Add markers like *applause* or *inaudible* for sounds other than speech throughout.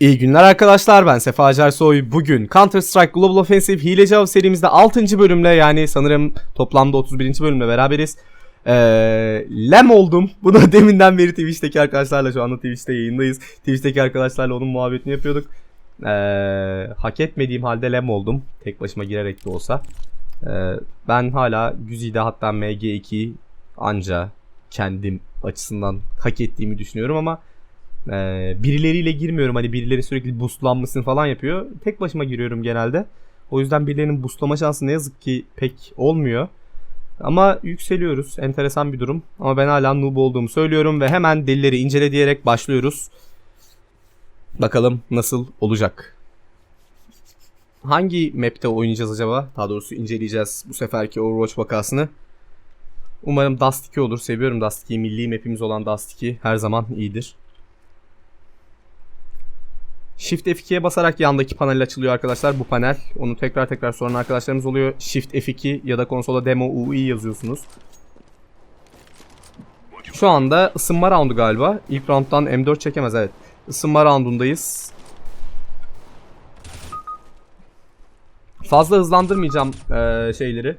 İyi günler arkadaşlar ben Sefa Acarsoy. Bugün Counter Strike Global Offensive Hileci Av serimizde 6. bölümle yani sanırım toplamda 31. bölümle beraberiz. Ee, lem oldum. *laughs* Bunu deminden beri Twitch'teki arkadaşlarla şu anda Twitch'te yayındayız. Twitch'teki arkadaşlarla onun muhabbetini yapıyorduk. Ee, hak etmediğim halde lem oldum. Tek başıma girerek de olsa. Ee, ben hala Güzide hatta MG2 anca kendim açısından hak ettiğimi düşünüyorum ama ee, birileriyle girmiyorum. Hani birileri sürekli boostlanmasın falan yapıyor. Tek başıma giriyorum genelde. O yüzden birilerinin boostlama şansı ne yazık ki pek olmuyor. Ama yükseliyoruz. Enteresan bir durum. Ama ben hala noob olduğumu söylüyorum ve hemen delileri incele diyerek başlıyoruz. Bakalım nasıl olacak. Hangi map'te oynayacağız acaba? Daha doğrusu inceleyeceğiz bu seferki Overwatch vakasını. Umarım Dust 2 olur. Seviyorum Dust 2'yi. Milli map'imiz olan Dust 2 her zaman iyidir. Shift F2'ye basarak yandaki panel açılıyor arkadaşlar bu panel. Onu tekrar tekrar soran arkadaşlarımız oluyor. Shift F2 ya da konsola demo UI yazıyorsunuz. Şu anda ısınma roundu galiba. İlk rounddan M4 çekemez evet. Isınma roundundayız. Fazla hızlandırmayacağım eee, şeyleri.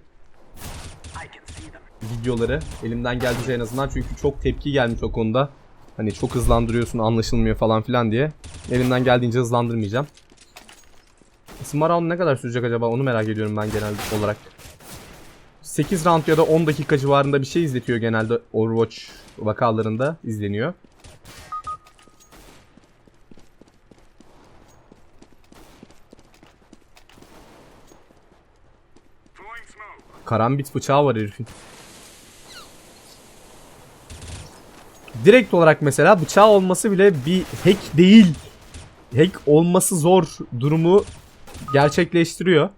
Videoları. Elimden geldiğince en azından çünkü çok tepki gelmiş o konuda. Hani çok hızlandırıyorsun anlaşılmıyor falan filan diye. Elimden geldiğince hızlandırmayacağım. Isınma ne kadar sürecek acaba onu merak ediyorum ben genel olarak. 8 round ya da 10 dakika civarında bir şey izletiyor genelde Overwatch vakalarında izleniyor. Karambit bıçağı var herifin. Direkt olarak mesela bıçağı olması bile bir hack değil. Hack olması zor durumu gerçekleştiriyor.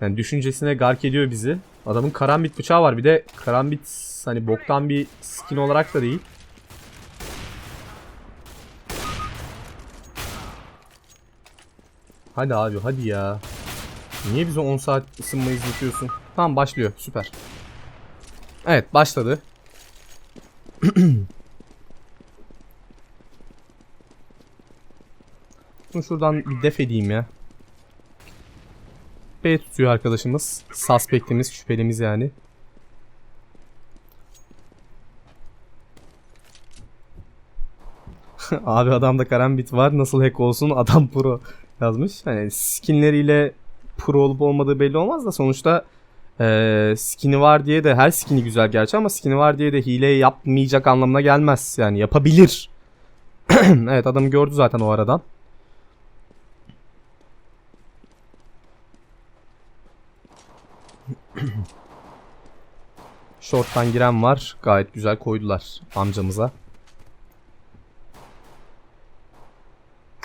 Yani düşüncesine gark ediyor bizi. Adamın karambit bıçağı var. Bir de karambit hani boktan bir skin olarak da değil. Hadi abi hadi ya. Niye bize 10 saat ısınma izletiyorsun? Tamam başlıyor. Süper. Evet başladı. *clears throat* Bunu şuradan bir def edeyim ya. B tutuyor arkadaşımız. Suspect'imiz, şüphelimiz yani. *laughs* Abi adamda karambit var. Nasıl hack olsun? Adam pro yazmış. Hani skinleriyle pro olup olmadığı belli olmaz da sonuçta eee skin'i var diye de her skin'i güzel gerçi ama skin'i var diye de hile yapmayacak anlamına gelmez. Yani yapabilir. *clears throat* evet adamı gördü zaten o aradan. *clears throat* Short'tan giren var. Gayet güzel koydular amcamıza.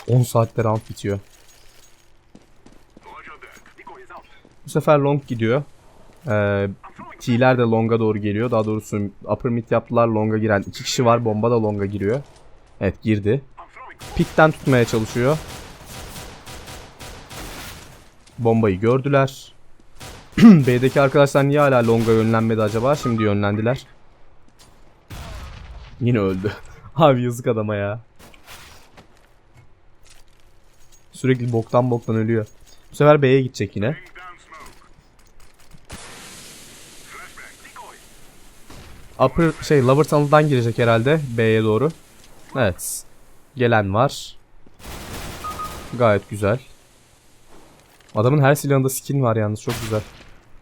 10 saatte round bitiyor. Bu sefer long gidiyor. Ee, de long'a doğru geliyor. Daha doğrusu upper mid yaptılar. Long'a giren iki kişi var. Bomba da long'a giriyor. Evet girdi. Pikten tutmaya çalışıyor. Bombayı gördüler. *clears throat* B'deki arkadaşlar niye hala longa yönlenmedi acaba? Şimdi yönlendiler. Yine öldü. *laughs* Abi yazık adama ya. Sürekli boktan boktan ölüyor. Bu sefer B'ye gidecek yine. Upper şey lower tunnel'dan girecek herhalde B'ye doğru. Evet. Gelen var. Gayet güzel. Adamın her silahında skin var yalnız çok güzel.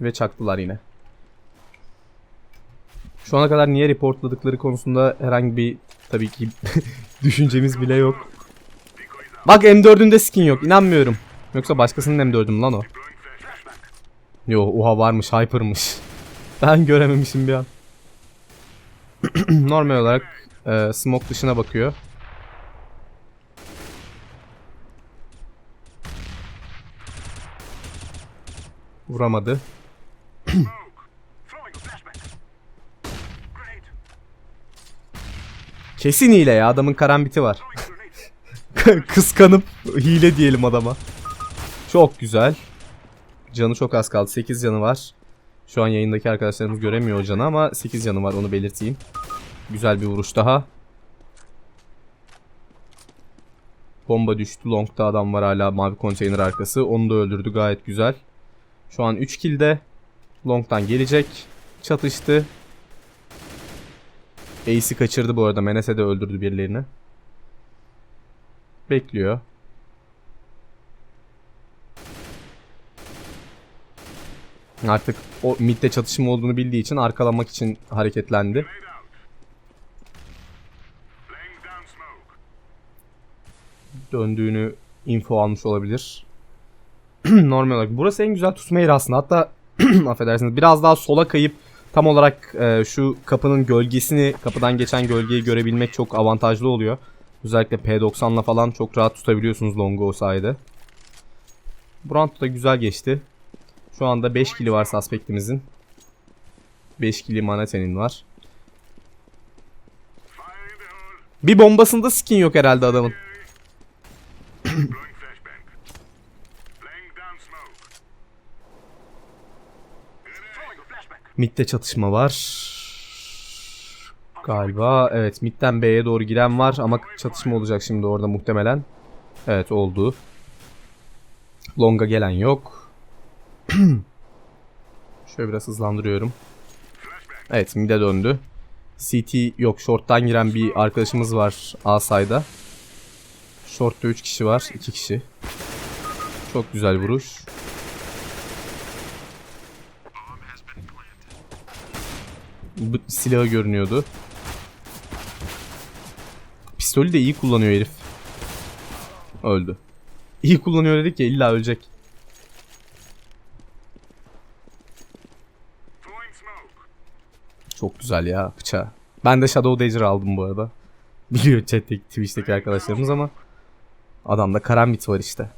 Ve çaktılar yine. Şu ana kadar niye reportladıkları konusunda herhangi bir tabii ki *laughs* düşüncemiz bile yok. Bak M4'ünde skin yok inanmıyorum. Yoksa başkasının M4'ü mü lan o? Yo oha varmış hyper'mış. *laughs* Ben görememişim bir an. *clears throat* Normal olarak e, smoke dışına bakıyor. Vuramadı. *clears throat* Kesin hile ya adamın karambiti var. *laughs* Kıskanıp hile diyelim adama. Çok güzel. Canı çok az kaldı. 8 canı var. Şu an yayındaki arkadaşlarımız göremiyor o canı ama 8 canı var onu belirteyim. Güzel bir vuruş daha. Bomba düştü. Long'da adam var hala mavi konteyner arkası. Onu da öldürdü gayet güzel. Şu an 3 kill'de. Long'dan gelecek. Çatıştı. Ace'i kaçırdı bu arada. Menese de öldürdü birilerini. Bekliyor. Artık o midde çatışma olduğunu bildiği için arkalamak için hareketlendi. Döndüğünü info almış olabilir. *clears throat* Normal olarak. Burası en güzel tutma yeri aslında. Hatta *clears throat* affedersiniz biraz daha sola kayıp tam olarak e, şu kapının gölgesini, kapıdan geçen gölgeyi görebilmek çok avantajlı oluyor. Özellikle P90'la falan çok rahat tutabiliyorsunuz Longo o sayede. Round da güzel geçti. Şu anda 5 kili var suspectimizin. 5 kili Manate'nin var. Bir bombasında skin yok herhalde adamın. *clears throat* Mid'de çatışma var. Galiba evet midden B'ye doğru giren var ama çatışma olacak şimdi orada muhtemelen. Evet oldu. Long'a gelen yok. *clears throat* Şöyle biraz hızlandırıyorum. Evet mid'e döndü. CT yok short'tan giren bir arkadaşımız var A side'da. Short'ta 3 kişi var 2 kişi. Çok güzel vuruş. Silahı görünüyordu. Pistolü de iyi kullanıyor herif. Öldü. İyi kullanıyor dedik ya illa ölecek. Çok güzel ya bıçağı. Ben de Shadow Dagger aldım bu arada. *laughs* Biliyor chat'teki Twitch'teki arkadaşlarımız ama adamda karambit var işte.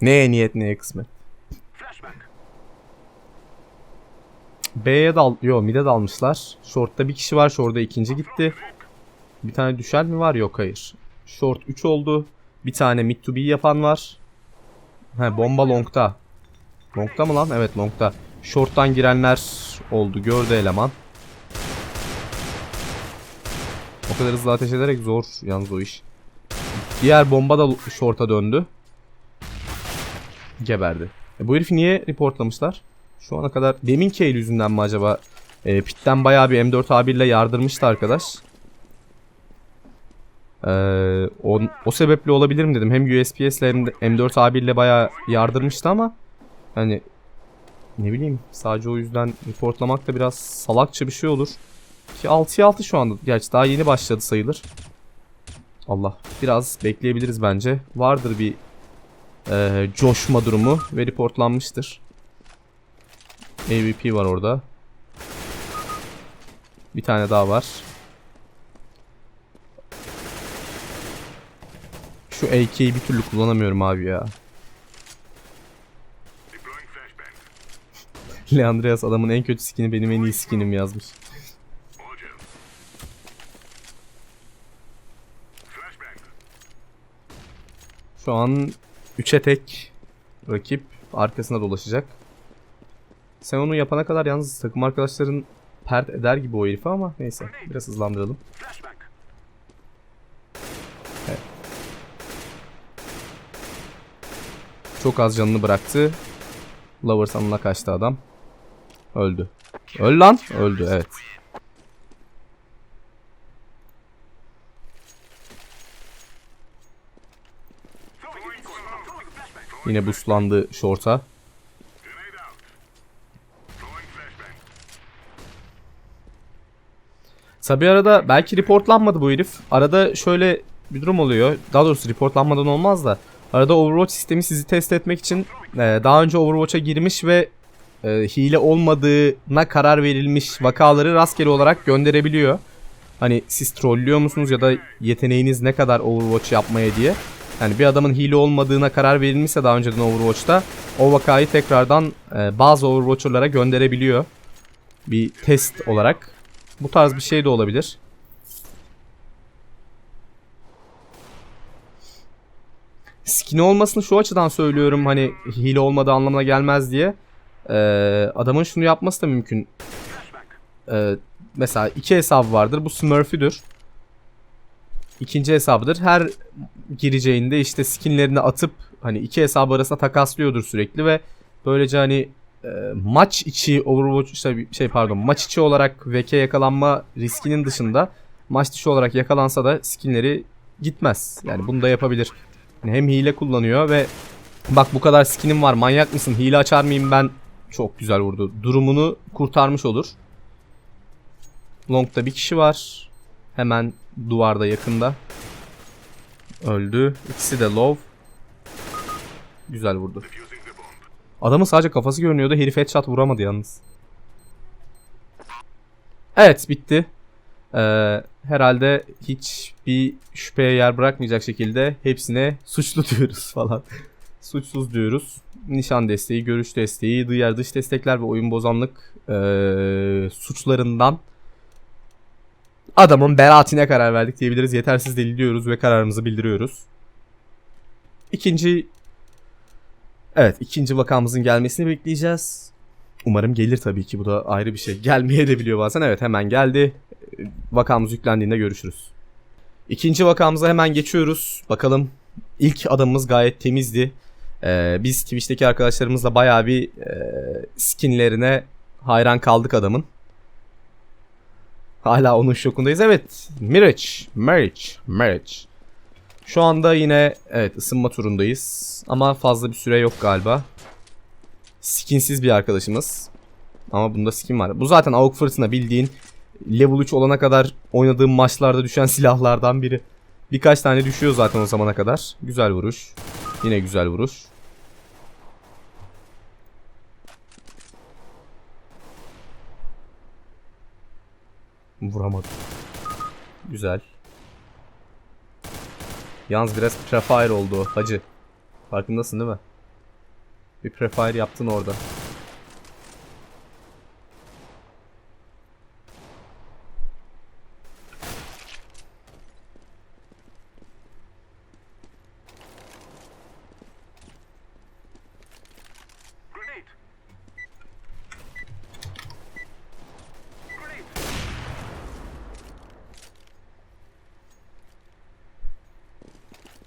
Neye niyet neye kısmet. B'ye dal... Yo mid'e dalmışlar. Short'ta bir kişi var. Short'ta ikinci gitti. Bir tane düşer mi var? Yok hayır. Short 3 oldu. Bir tane mid to B yapan var. He bomba long'ta. Long'ta mı lan? Evet long'ta. Short'tan girenler oldu. Gördü eleman. O kadar hızlı ateş ederek zor yalnız o iş. Diğer bomba da short'a döndü. Geberdi. E bu herifi niye reportlamışlar? Şu ana kadar demin Kale yüzünden mi acaba? E, Pit'ten bayağı bir M4 A1 yardırmıştı arkadaş. Ee, o, o sebeple olabilir mi dedim. Hem USPS ile hem de M4 A1 ile bayağı yardırmıştı ama hani ne bileyim sadece o yüzden reportlamak da biraz salakça bir şey olur. Ki 6'ya 6 şu anda. Gerçi daha yeni başladı sayılır. Allah. Biraz bekleyebiliriz bence. Vardır bir e, coşma durumu ve reportlanmıştır. AVP var orada. Bir tane daha var. Şu AK'yi bir türlü kullanamıyorum abi ya. *laughs* Leandreas adamın en kötü skini benim en iyi skinim yazmış. Şu an 3'e tek rakip arkasına dolaşacak. Sen onu yapana kadar yalnız takım arkadaşların pert eder gibi o herifi ama neyse biraz hızlandıralım. Çok az canını bıraktı. Lover sanına kaçtı adam. Öldü. Öl lan. Öldü evet. Yine buslandı short'a. Tabi arada belki reportlanmadı bu herif. Arada şöyle bir durum oluyor. Daha doğrusu reportlanmadan olmaz da. Arada Overwatch sistemi sizi test etmek için e, daha önce Overwatch'a girmiş ve e, hile olmadığına karar verilmiş vakaları rastgele olarak gönderebiliyor. Hani siz trollüyor musunuz ya da yeteneğiniz ne kadar Overwatch yapmaya diye. Yani bir adamın hile olmadığına karar verilmişse daha önceden Overwatch'ta o vakayı tekrardan e, bazı Overwatcher'lara gönderebiliyor. Bir test olarak. Bu tarz bir şey de olabilir. Skin olmasını şu açıdan söylüyorum hani hile olmadığı anlamına gelmez diye. Ee, adamın şunu yapması da mümkün. Ee, mesela iki hesabı vardır. Bu Smurf'üdür. ikinci hesabıdır. Her gireceğinde işte skinlerini atıp hani iki hesabı arasında takaslıyordur sürekli ve böylece hani e, maç içi Overwatch şey pardon maç içi olarak VK yakalanma riskinin dışında maç dışı olarak yakalansa da skinleri gitmez. Yani bunu da yapabilir. Hem hile kullanıyor ve bak bu kadar skinim var manyak mısın hile açar mıyım ben çok güzel vurdu. Durumunu kurtarmış olur. Long'da bir kişi var. Hemen duvarda yakında. Öldü. İkisi de low. Güzel vurdu. Adamın sadece kafası görünüyordu. Herif headshot vuramadı yalnız. Evet bitti. Ee, herhalde hiçbir şüpheye yer bırakmayacak şekilde hepsine suçlu *laughs* diyoruz falan. Suçsuz diyoruz. Nişan desteği, görüş desteği, diğer dış destekler ve oyun bozanlık ee, suçlarından adamın beraatine karar verdik diyebiliriz. Yetersiz delil diyoruz ve kararımızı bildiriyoruz. İkinci Evet ikinci vakamızın gelmesini bekleyeceğiz. Umarım gelir tabii ki bu da ayrı bir şey. Gelmeye de biliyor bazen. Evet hemen geldi. Vakamız yüklendiğinde görüşürüz. İkinci vakamıza hemen geçiyoruz. Bakalım ilk adamımız gayet temizdi. Ee, biz Twitch'teki arkadaşlarımızla bayağı bir e, skinlerine hayran kaldık adamın. Hala onun şokundayız. Evet. Mirage. Marriage. Marriage. Şu anda yine evet ısınma turundayız. Ama fazla bir süre yok galiba. Skinsiz bir arkadaşımız. Ama bunda skin var. Bu zaten AUK fırtına bildiğin level 3 olana kadar oynadığım maçlarda düşen *laughs* silahlardan biri. Birkaç tane düşüyor zaten o zamana kadar. Güzel vuruş. Yine güzel vuruş. Vuramadım. Güzel. Yalnız biraz prefire oldu hacı. Farkındasın değil mi? Bir prefire yaptın orada.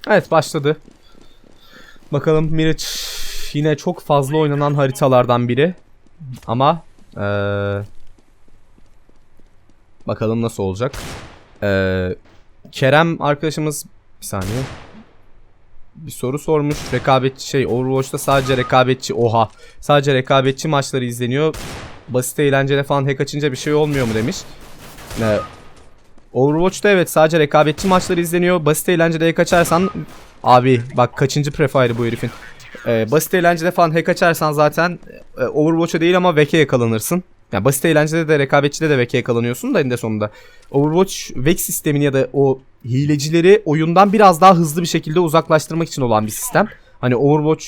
Evet başladı. Bakalım Mirage yine çok fazla oynanan haritalardan biri. Ama ee, bakalım nasıl olacak. Ee, Kerem arkadaşımız bir saniye. Bir soru sormuş. Rekabetçi şey Overwatch'ta sadece rekabetçi oha. Sadece rekabetçi maçları izleniyor. Basit eğlenceli falan hack açınca bir şey olmuyor mu demiş. Ee, Overwatch'ta evet sadece rekabetçi maçları izleniyor. Basit eğlencede hack açarsan abi bak kaçıncı prefire bu herifin. Ee, basit eğlencede falan hack açarsan zaten e, Overwatch'a değil ama VEC'e yakalanırsın. Yani basit eğlencede de rekabetçide de VEC'e yakalanıyorsun da eninde sonunda. Overwatch VEC sistemini ya da o hilecileri oyundan biraz daha hızlı bir şekilde uzaklaştırmak için olan bir sistem. Hani Overwatch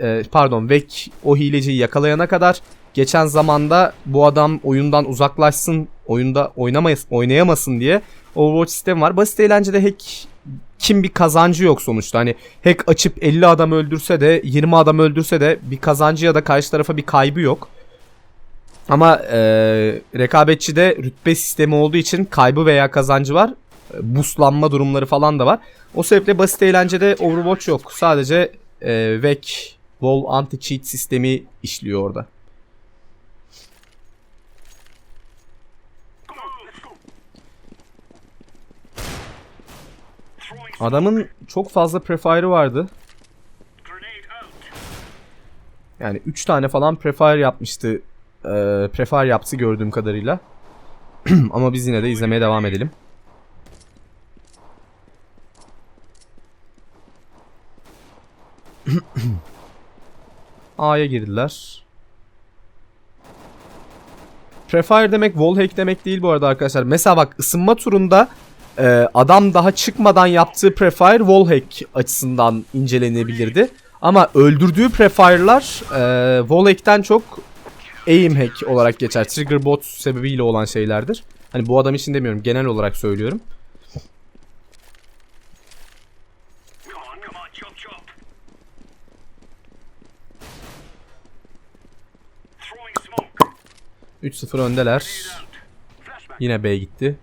e, pardon VEC o hileciyi yakalayana kadar geçen zamanda bu adam oyundan uzaklaşsın, oyunda oynamayız, oynayamasın diye Overwatch sistemi var. Basit eğlencede hack kim bir kazancı yok sonuçta. Hani hack açıp 50 adam öldürse de 20 adam öldürse de bir kazancı ya da karşı tarafa bir kaybı yok. Ama e, rekabetçide rütbe sistemi olduğu için kaybı veya kazancı var. Buslanma durumları falan da var. O sebeple basit eğlencede Overwatch yok. Sadece e, VEC, Wall Anti-Cheat sistemi işliyor orada. Adamın çok fazla prefire vardı. Yani 3 tane falan prefire yapmıştı. E, prefire yaptı gördüğüm kadarıyla. *clears throat* Ama biz yine de izlemeye devam edelim. *clears throat* A'ya girdiler. Prefire demek wallhack demek değil bu arada arkadaşlar. Mesela bak ısınma turunda e, adam daha çıkmadan yaptığı prefire wallhack açısından incelenebilirdi. Ama öldürdüğü prefire'lar e, wallhack'ten çok aim hack olarak geçer. Trigger bot sebebiyle olan şeylerdir. Hani bu adam için demiyorum genel olarak söylüyorum. Come on, come on, chop chop. Throwing smoke. 3-0 öndeler. Yine B gitti.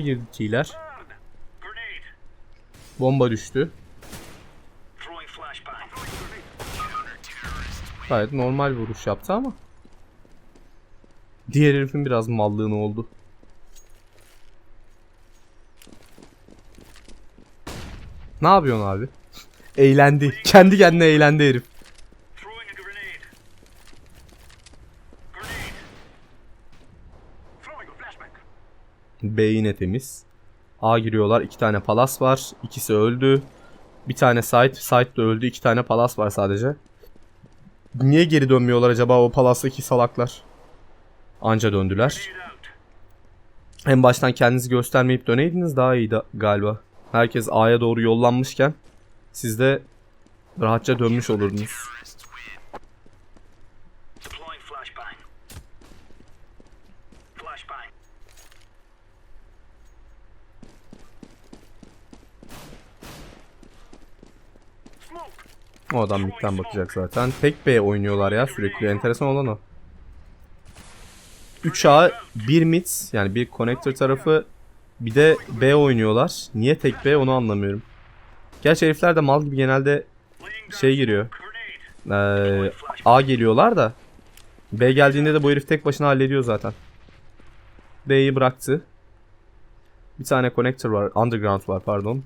A'ya girdi T'ler. Burn. Grenade. Bomba düştü. Gayet normal vuruş yaptı ama. Diğer herifin biraz mallığını oldu. Ne yapıyorsun abi? Eğlendi. Kendi kendine eğlendi herif. B yine temiz. A giriyorlar. iki tane palas var. İkisi öldü. Bir tane site. Site de öldü. iki tane palas var sadece. Niye geri dönmüyorlar acaba o palastaki salaklar? Anca döndüler. En baştan kendinizi göstermeyip döneydiniz daha iyiydi galiba. Herkes A'ya doğru yollanmışken siz de rahatça dönmüş olurdunuz. O adam midden bakacak zaten. Tek B oynuyorlar ya sürekli. Enteresan olan o. 3A, 1 mid yani bir connector tarafı bir de B oynuyorlar. Niye tek B onu anlamıyorum. Gerçi herifler de mal gibi genelde şey giriyor. Ee, A geliyorlar da B geldiğinde de bu herif tek başına hallediyor zaten. B'yi bıraktı. Bir tane connector var. Underground var pardon.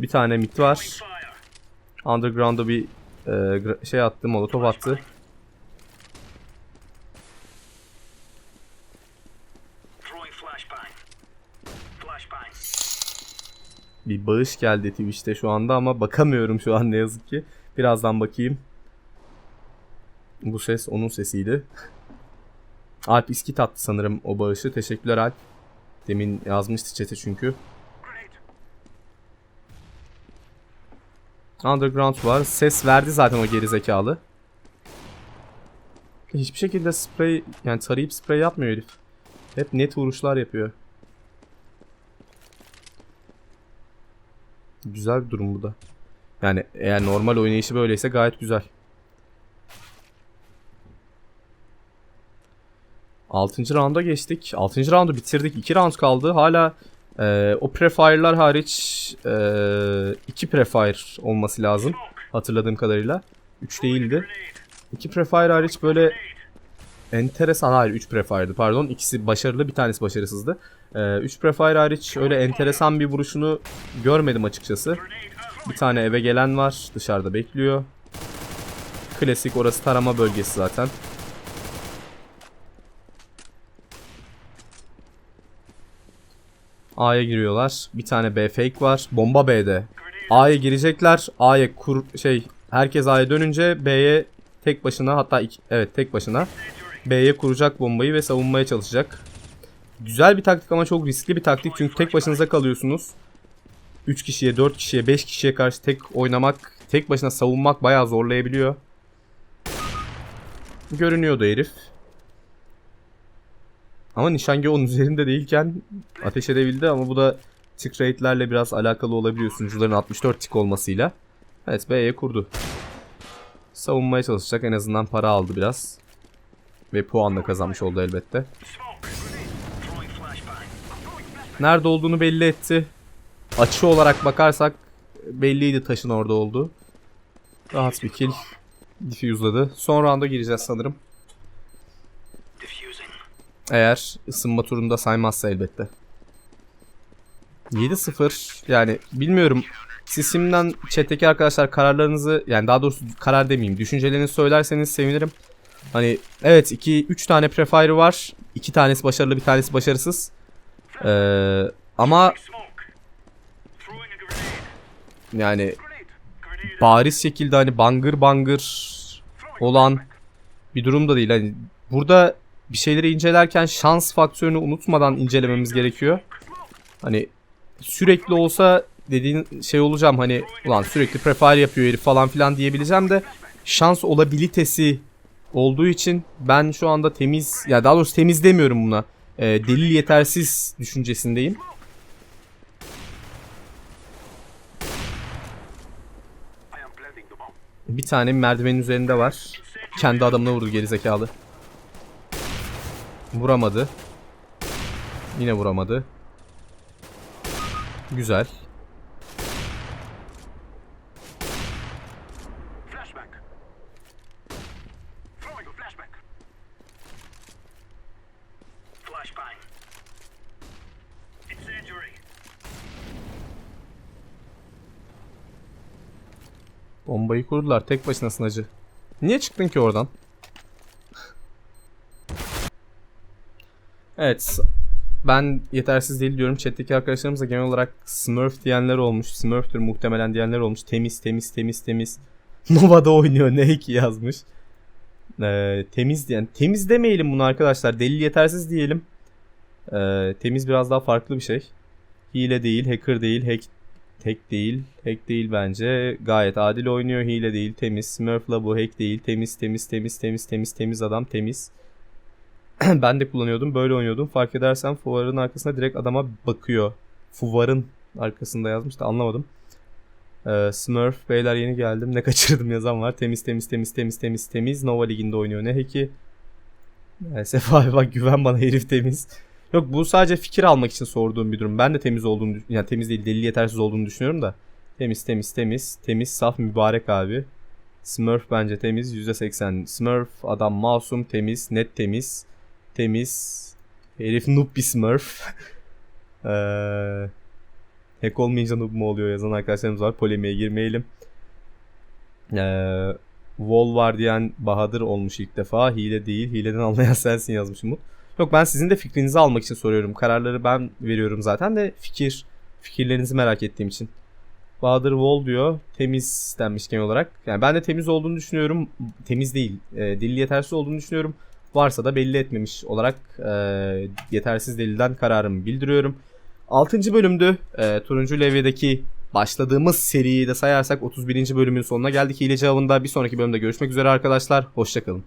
Bir tane mid var. Underground'a bir e, şey attı, molotof attı. Bir bağış geldi Twitch'te şu anda ama bakamıyorum şu an ne yazık ki. Birazdan bakayım. Bu ses onun sesiydi. Alp iskit attı sanırım o bağışı. Teşekkürler Alp. Demin yazmıştı chat'e çünkü. Underground var. Ses verdi zaten o geri zekalı. Hiçbir şekilde sprey yani tarayıp sprey yapmıyor herif. Hep net vuruşlar yapıyor. Güzel bir durum bu da. Yani eğer normal oynayışı böyleyse gayet güzel. 6. rounda geçtik. 6. roundu bitirdik. 2 round kaldı. Hala e, o prefire'lar hariç 2 prefire olması lazım. Hatırladığım kadarıyla. 3 değildi. 2 prefire hariç böyle enteresan hayır 3 prefire'dı pardon. İkisi başarılı bir tanesi başarısızdı. 3 prefire hariç öyle enteresan bir vuruşunu görmedim açıkçası. Bir tane eve gelen var dışarıda bekliyor. Klasik orası tarama bölgesi zaten. A'ya giriyorlar. Bir tane B fake var. Bomba B'de. A'ya girecekler. A'ya kur şey herkes A'ya dönünce B'ye tek başına hatta iki, evet tek başına B'ye kuracak bombayı ve savunmaya çalışacak. Güzel bir taktik ama çok riskli bir taktik çünkü tek başınıza kalıyorsunuz. 3 kişiye, 4 kişiye, 5 kişiye karşı tek oynamak, tek başına savunmak bayağı zorlayabiliyor. Görünüyordu herif. Ama nişangah onun üzerinde değilken ateş edebildi ama bu da tick rate'lerle biraz alakalı olabiliyor sunucuların 64 tick olmasıyla. Evet B'ye kurdu. Savunmaya çalışacak en azından para aldı biraz. Ve puan da kazanmış oldu elbette. Nerede olduğunu belli etti. Açı olarak bakarsak belliydi taşın orada olduğu. Rahat bir kill. Diffuse'ladı. Son rounda gireceğiz sanırım. Eğer ısınma turunda saymazsa elbette. 7-0 yani bilmiyorum. Siz şimdiden chat'teki arkadaşlar kararlarınızı yani daha doğrusu karar demeyeyim. Düşüncelerinizi söylerseniz sevinirim. Hani evet 2 3 tane prefire var. 2 tanesi başarılı, bir tanesi başarısız. Ee, ama yani bariz şekilde hani bangır bangır olan bir durum da değil. Hani burada bir şeyleri incelerken şans faktörünü unutmadan incelememiz gerekiyor. Hani sürekli olsa dediğin şey olacağım hani ulan sürekli prefire yapıyor herif falan filan diyebileceğim de şans olabilitesi olduğu için ben şu anda temiz ya daha doğrusu temiz demiyorum buna. E, delil yetersiz düşüncesindeyim. Bir tane merdivenin üzerinde var. Kendi adamına vurdu gerizekalı. Vuramadı. Yine vuramadı. Güzel. Bombayı kurdular. Tek başınasın acı. Niye çıktın ki oradan? Evet. Ben yetersiz değil diyorum. Chat'teki arkadaşlarımız da genel olarak Smurf diyenler olmuş. Smurf'tür muhtemelen diyenler olmuş. Temiz temiz temiz temiz. *laughs* Nova'da oynuyor ne ki yazmış. Ee, temiz diyen. Temiz demeyelim bunu arkadaşlar. Delil yetersiz diyelim. Ee, temiz biraz daha farklı bir şey. Hile değil, hacker değil, hack Hack değil. Hack değil bence. Gayet adil oynuyor. Hile değil. Temiz. Smurf'la bu hack değil. Temiz temiz temiz temiz temiz temiz adam temiz. *clears throat* ben de kullanıyordum. Böyle oynuyordum. Fark edersen fuvarın arkasında direkt adama bakıyor. Fuvarın arkasında yazmış da anlamadım. Ee, Smurf beyler yeni geldim. Ne *laughs* kaçırdım yazan var. Temiz temiz temiz temiz temiz temiz. Nova liginde oynuyor. Ne hack'i? Ee, Sefa *laughs* bak güven bana herif temiz. Yok bu sadece fikir almak için sorduğum bir durum. Ben de temiz olduğunu yani temiz değil delil yetersiz olduğunu düşünüyorum da. Temiz temiz temiz temiz saf mübarek abi. Smurf bence temiz %80. Smurf adam masum temiz net temiz. Temiz. Herif noob bir Smurf. Eee *laughs* hack olmayınca noob mu oluyor yazan arkadaşlarımız var. Polemiğe girmeyelim. Eee Wall var diyen Bahadır olmuş ilk defa. Hile değil. Hileden anlayan *laughs* sensin yazmış Umut. Yok ben sizin de fikrinizi almak için soruyorum. Kararları ben veriyorum zaten de fikir fikirlerinizi merak ettiğim için. Bahadır Wall diyor. Temiz denmiş genel olarak. Yani ben de temiz olduğunu düşünüyorum. Temiz değil. E, delil yetersiz olduğunu düşünüyorum. Varsa da belli etmemiş olarak e, yetersiz delilden kararımı bildiriyorum. 6. bölümdü. E, Turuncu Levye'deki başladığımız seriyi de sayarsak 31. bölümün sonuna geldik. Hileci avında bir sonraki bölümde görüşmek üzere arkadaşlar. Hoşçakalın.